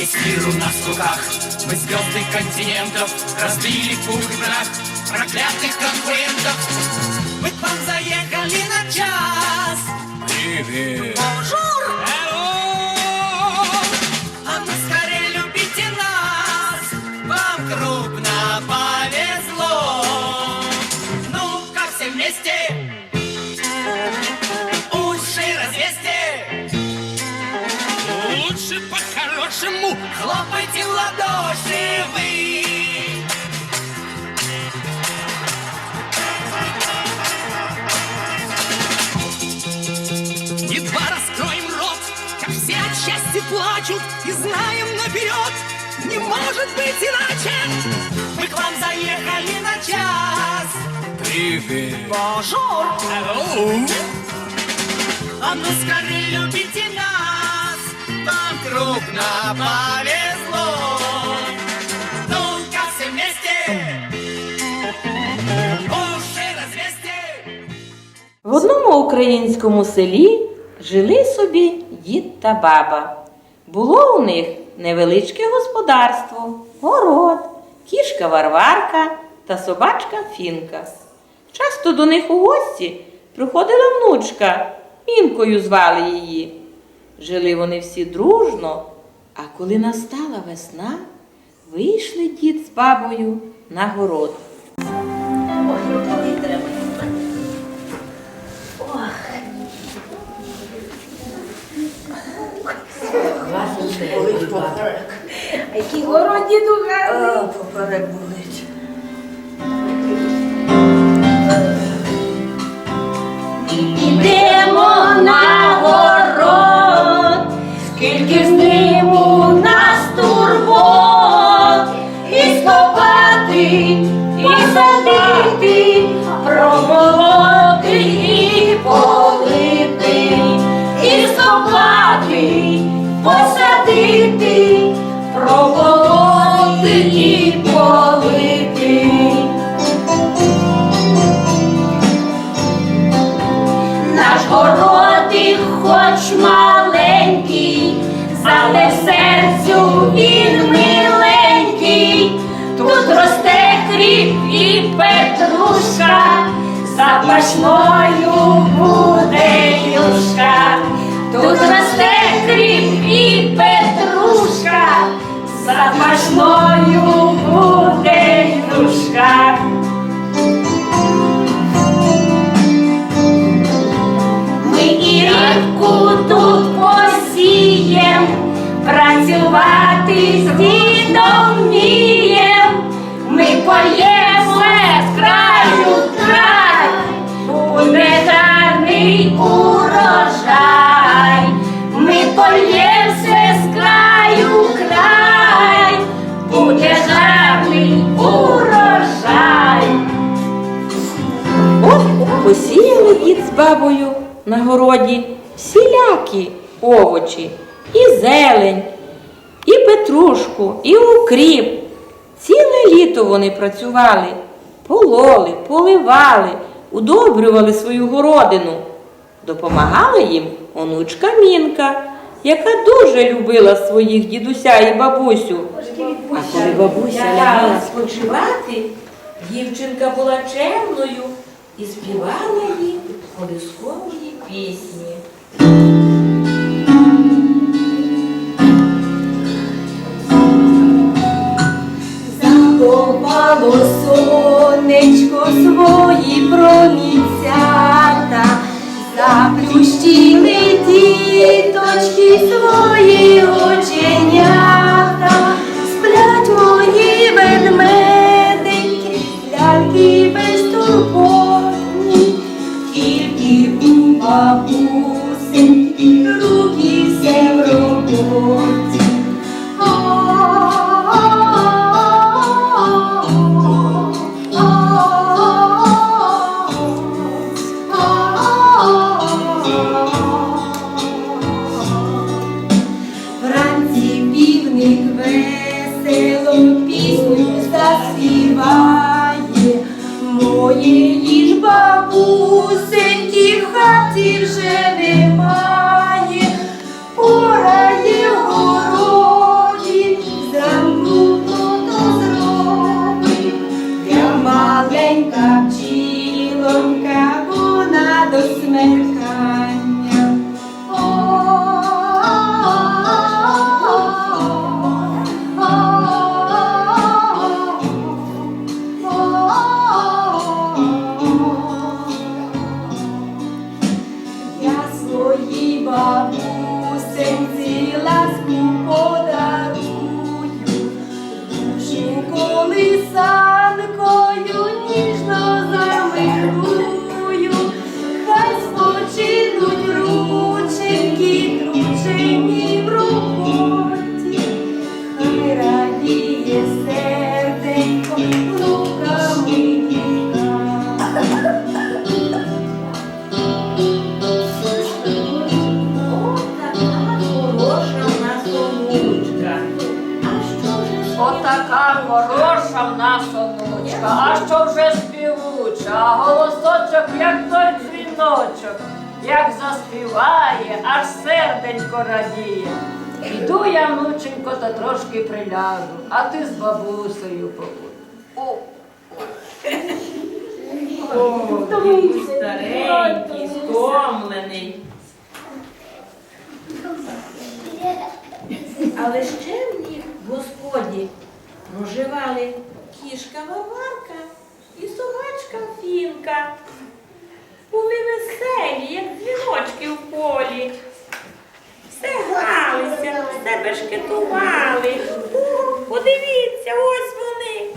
Весь мир у нас в руках Мы звезды континентов Разбили пух и прах Проклятых конкурентов Мы к вам заехали на час Привет Едва раскроем рот Как все от счастья плачут И знаем наперед Не может быть иначе. Мы к вам заехали на час. Привет. Бонжур. Hello а ну скорее любите нас, вам крупно повезло. Ну-ка все вместе, уши развесьте. В одному українському селі жили собі дід та баба. Було у них невеличке господарство, город, кішка Варварка та собачка Фінка. Часто до них у гості приходила внучка, Мінкою звали її. Жили вони всі дружно, а коли настала весна, вийшли дід з бабою на город. Які городі дуга. Поперек болить. Ідемо на город, скільки з ним у нас турбот, і скопати, і садити, промолоти і полити, і скопати, посадити, промолоти і полити. Наш городик хоч маленький, але серцю він миленький. Тут росте хліб і петрушка, запашною буде юшка. Тут росте запашною буде юшка. Ми і рибку тут посієм, працювати з От посіяли дід з бабою на городі всілякі овочі, і зелень, і петрушку, і укріп. Ціле літо вони працювали, пололи, поливали, удобрювали свою городину. Допомагала їм онучка Мінка, яка дуже любила своїх дідуся і бабусю. А коли бабуся лягала спочивати, дівчинка була чемною і співала їй колискової пісні. Заховало сонечко свої промінцята, заплющили діточки свої оченята, у бабусеньки руки все в роботі. хороша в нас онучка, а що вже співуча, а голосочок, як той дзвіночок, як заспіває, аж серденько радіє. Йду я, внученько, та трошки приляжу, а ти з бабусею побудь. О, який старенький, стомлений. Але ще в Господі проживали кішка Ваварка і собачка Фінка. Були веселі, як дзвіночки в полі. Все гралися, все бешкетували. Подивіться, ось вони.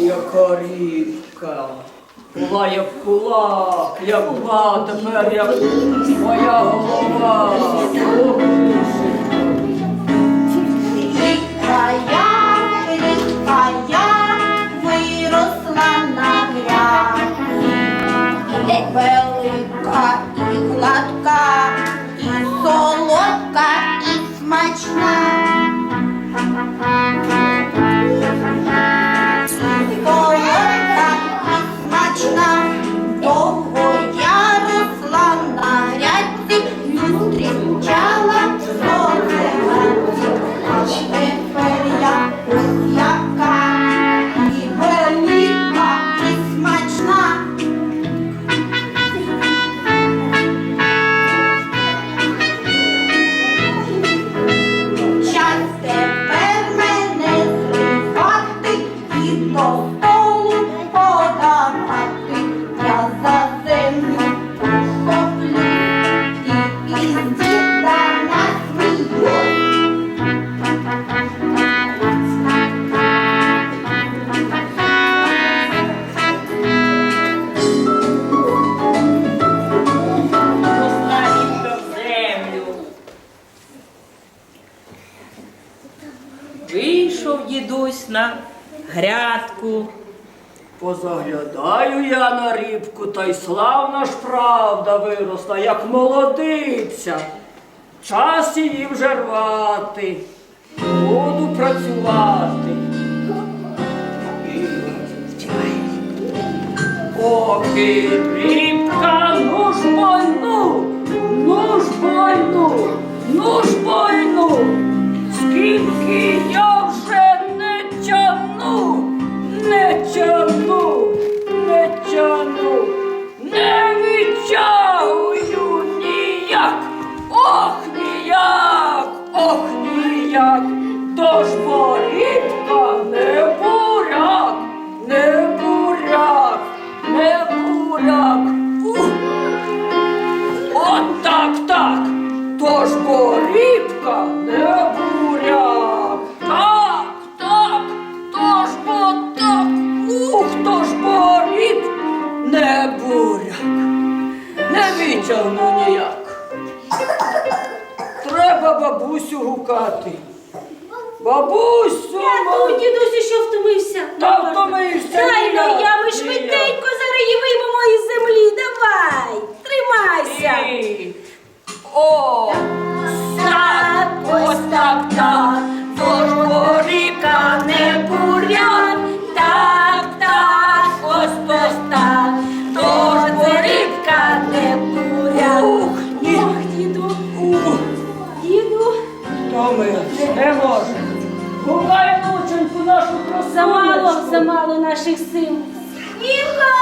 яка рідка. Була як кулак, як ба, тепер як моя голова. Рідка я, рідка я виросла на грях. Велика і гладка. дідусь на грядку. Позаглядаю я на рібку, та й славна ж правда виросла, як молодиця. Час її вже рвати. Буду працювати. Поки рібка, ну ж бойну, ну ж бойну, ну ж бойну, скільки я вже тяну, не тяну, не тяну, не відтягую ніяк, ох ніяк, ох ніяк, тож борітка не. Замало, замало наших сил. Івка,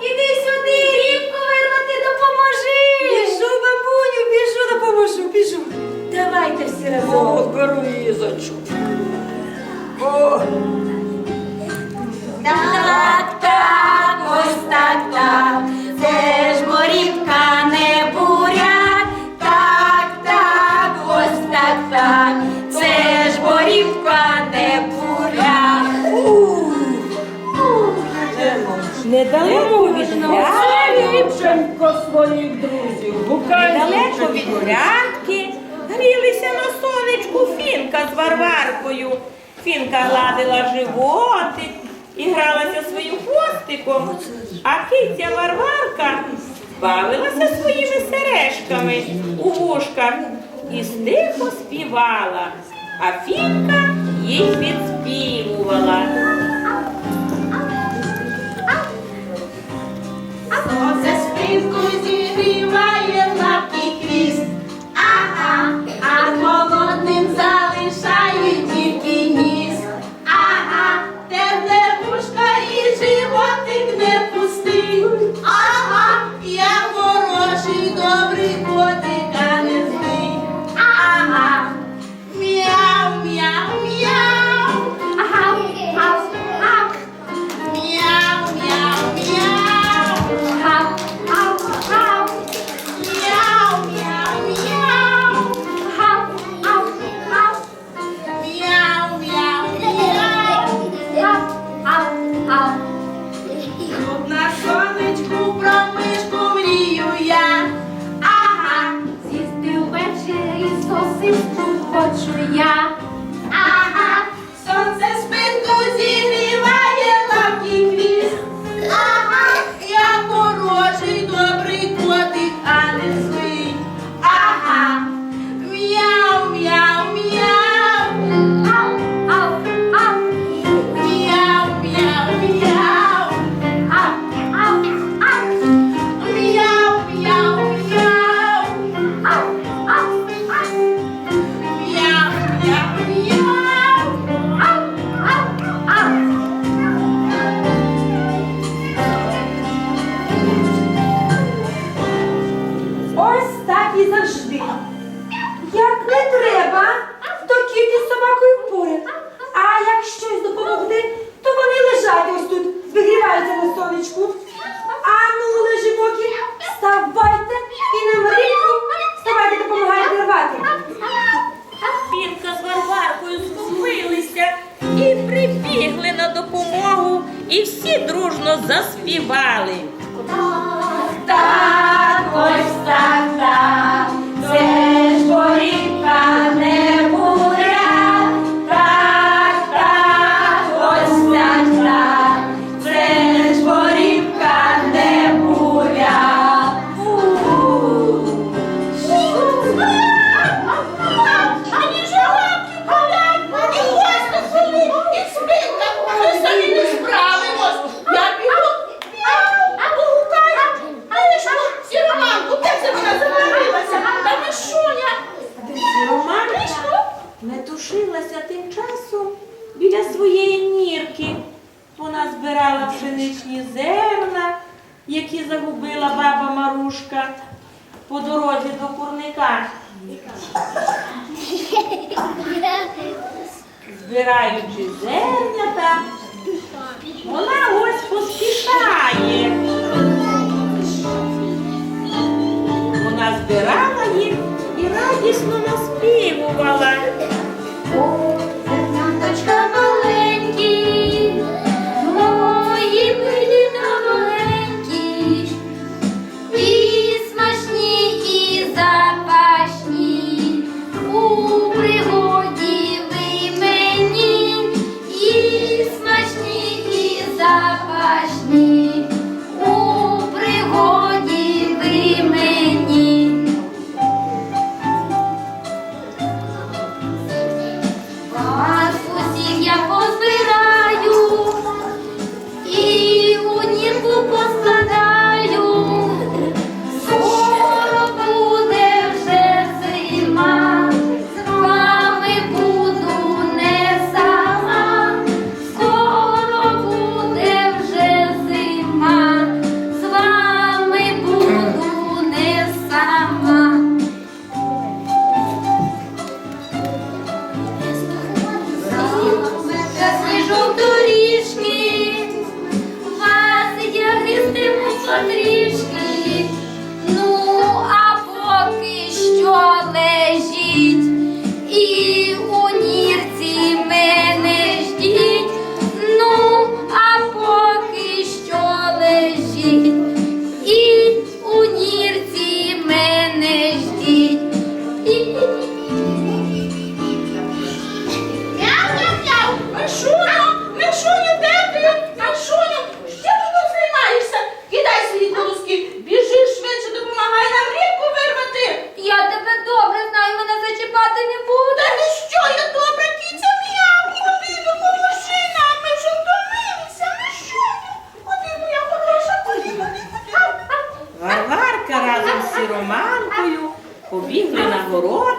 іди сюди, рівко вернути, допоможи. Біжу, бабуню, біжу, допоможу, біжу. Давайте всі разом. О, беру її за чуб. О. Так, так, ось так, так. Це ж морівка Не далеко від Ліпченко своїх друзів. Далеко від гулянки грілися на сонечку фінка з варваркою. Фінка гладила животик і гралася своїм хвостиком, а киця варварка бавилася своїми сережками у вушках і стихо співала, а фінка їй підспівувала. сонце спинку зігріває. заспівали. тим часом біля своєї нірки вона збирала пшеничні зерна, які загубила баба Марушка по дорозі до курника. Збираючи зернята, вона ось поспішає. Вона збирала їх і радісно наспівувала. Oh. корова